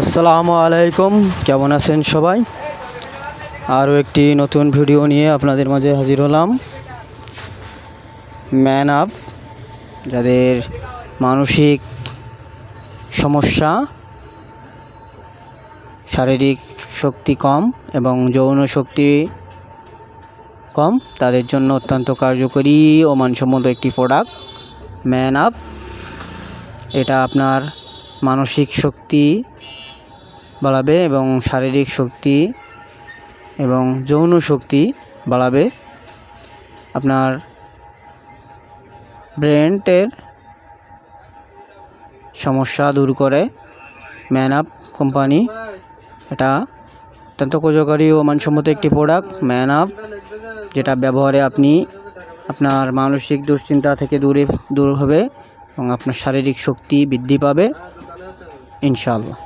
আসসালামু আলাইকুম। কেমন আছেন সবাই? আরও একটি নতুন ভিডিও নিয়ে আপনাদের মাঝে হাজির হলাম। ম্যান আপ যাদের মানসিক সমস্যা, শারীরিক শক্তি কম এবং যৌন শক্তি কম, তাদের জন্য অত্যন্ত কার্যকরী ও মানসম্মত একটি প্রোডাক্ট ম্যান আপ এটা আপনার মানসিক শক্তি বাড়াবে এবং শারীরিক শক্তি এবং যৌন শক্তি বাড়াবে। আপনার ব্রেনটের সমস্যা দূর করে। ম্যান আপ কোম্পানি, এটা অত্যন্ত কার্যকরী ও মানসম্মত একটি প্রোডাক্ট ম্যান আপ, যেটা ব্যবহারে আপনি আপনার মানসিক দুশ্চিন্তা থেকে দূরে, দূর হবে এবং আপনার শারীরিক শক্তি বৃদ্ধি পাবে, ইনশাআল্লাহ।